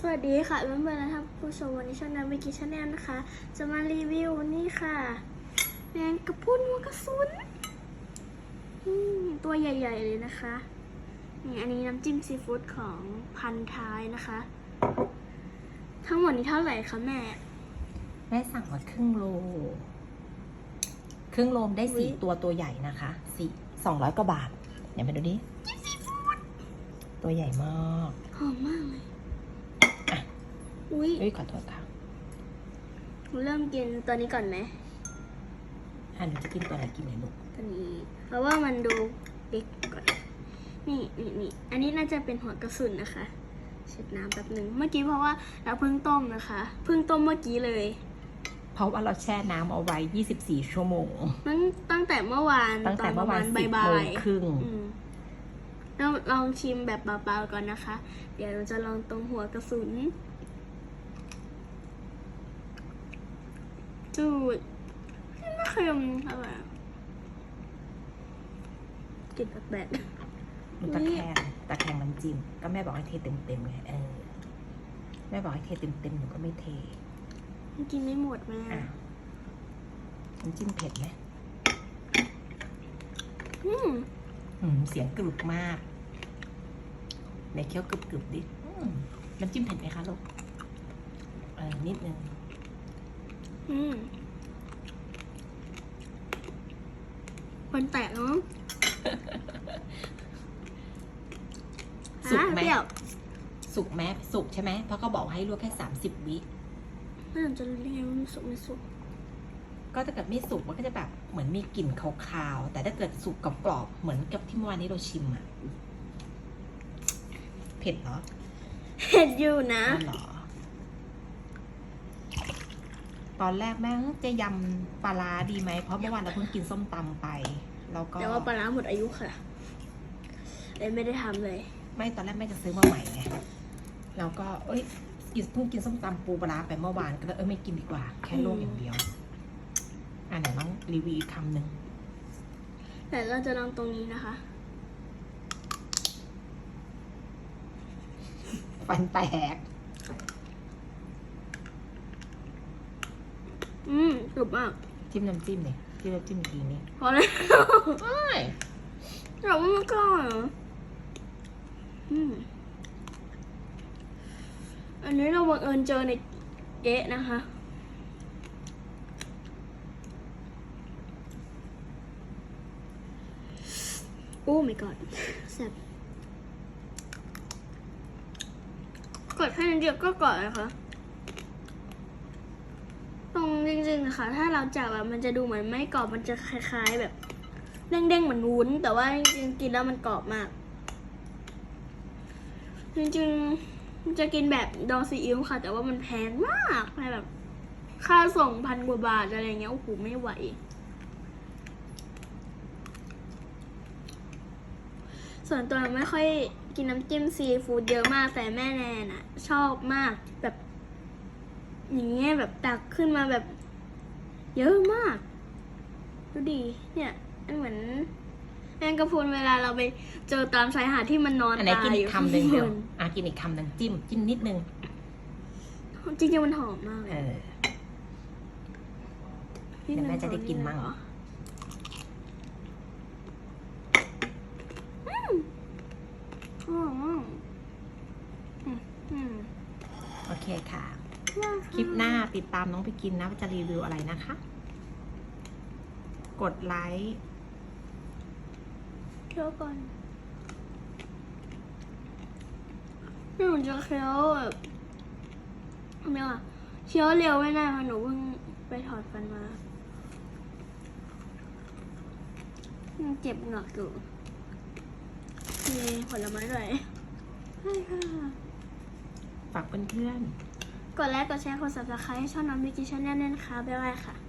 สวัสดีค่ะเพื่อนๆและท่านผู้ชมวันนี้ช่องน้ำวิกิชแนลนะคะ จะมารีวิวนี่ค่ะแมงกะพรุนหัวกระสุนอืมตัวใหญ่ ๆ เลยนะคะนี่อันนี้น้ำจิ้มซีฟู้ดของพันท้ายนะคะ ทั้งหมดนี้เท่าไหร่คะแม่ แม่สั่งมาครึ่งโล ครึ่งโลได้สี่อุ๊ยตัวตัวใหญ่นะคะสี่สองร้อยกว่าบาทเดี๋ยวมาดูดิตัวใหญ่มากหอมมากเลยอะ อุ้ยเอ้ยขอโทษค่ะเริ่มกินตัวนี้ก่อนไหมอะหนูจะกินตัวไหนกินไหนลูกตัวนี้ เพราะว่ามันดูเล็กก่อน นี่นี่นี่อันนี้น่าจะเป็นหัวกระสุนนะคะเช็ดน้ำแป๊บหนึ่งเมื่อกี้เพราะว่าเราเพิ่งต้มนะคะ เพิ่งต้มเมื่อกี้เลย เพราะว่าเราแช่น้ำเอาไว้ 24 ชั่วโมง ตั้งตั้งแต่เมื่อวานตั้งแต่เมื่อวานตสินบประโมมาณงบ่ายครึ่งๆอืมเราลองชิมแบบเบาๆก่อนนะคะ เดี๋ยวเราจะลองตรงหัวกระสุน จูดไม่เค็มเท่าไหร่กลินแปลกหนูตะแคงตะแคงน้ำจิ้มก็แม่บอกให้เทเต็มๆไงเออแม่บอกให้เทเต็มๆหนูก็ไม่เทๆมันกินไม่หมดแม่อะน้ำจิ้มเผ็ดไหมอืมอืมเสียงกรึบมากไหนเคี้ยวกรึบๆดิอืมน้ำจิ้มเผ็ดไหมคะลูกเออนิดนึงอืม คนแตกเนาะสุกอะไหมเปรี้ยวสุกไหมสุกใช่ไหมเพราะเขาบอกให้ลวกแค่สามสิบวิไม่ผมจะเรียกว่ามันสุกไม่สุก ก็ถ้าเกิดไม่สุกมันก็จะแบบเหมือนมีกลิ่นคาวๆ แต่ถ้าเกิดสุกกรอบๆเหมือนกับที่เมื่อวานนี้เราชิมอะเผ็ดเหรอเผ็ดอยู่นะอ๋อเหรอ ตอนแรกแม่งจะยำปลาร้าดีไหม เพราะเมื่อวานเราเพิ่งกินส้มตำไปแล้วก็แต่ว่าปลาร้าหมดอายุค่ะเลยไม่ได้ทำเลย ไม่ตอนแรกแม่จะซื้อมาใหม่ไงแล้วก็เอ้ยกินเพิ่งกินส้มตำปูปลาร้าไปเมื่อวานก็เลยเออไม่กินดีกว่า แค่ลวกอย่างเดียวอะไหนน้องรีวิวอีกคำหนึ่งแต่เราจะลองตรงนี้นะคะ ฟันแตก อืมกรุบมากจิ้มน้ำจิ้มเนี่ยจิ้มน้ำจิ้มอีกทีนี่พอแล้วใช่แต่ว่ามันก็อร่อยนะอืมอันนี้เราบังเอิญเจอในเก๊ะนะคะ โอ้ my god แซ่บกดแค่นิดเดียวก็กดเลยค่ะ ตรงจริงๆนะคะถ้าเราจับอะมันจะดูเหมือนไม่กรอบมันจะคล้ายๆแบบเด้งๆเหมือนวุ้น แต่ว่าจริงๆกินแล้วมันกรอบมาก จริงๆจะกินแบบดองซีอิ๊วค่ะ แต่ว่ามันแพงมากแบบ ค่าส่งพันกว่าบาทอะไรเงี้ยโอ้โหไม่ไหวส่วนตัวไม่ค่อยกินน้ำจิ้มซีฟู้ดเยอะมากแต่แม่แนนอะชอบมากแบบ อย่างเงี้ยแบบตักขึ้นมาแบบ เยอะมาก ดูดี เนี่ยมันเหมือนแมงกะพรุนเวลาเราไปเจอตามชายหาดที่มันนอนอันไหนตายกินออียู่กคำหนึ่งข้างบเดียวนอะกินอีกคำหนึ่งจิ้มจิ้มนิดนึงจริงๆมันหอมมากเลเอยอ เดี๋ยวแม่จะได้กินมั่ง อืมอร่อยมากอืมอืม โอเคค่ะ ว่าะ คลิปหน้าติดตามน้องไปกินนะว่าจะรีวิวอะไรนะคะ กดไลค์เคี้ยวก่อนหนูจะเคี้ยวแบบไม่ว่าเคี้ยวเร็วไม่ได้เพราะหนูเพิ่งไปถอดฟันมายังเจ็บเหงือกอยู่มีผลไม้ด้วยใช่ค่ะฝากเพื่อนๆ กดไลค์กดแชร์กด subscribe ให้ช่องน้องวิกิชแนลด้วยนะคะบ๊ายบายค่ะ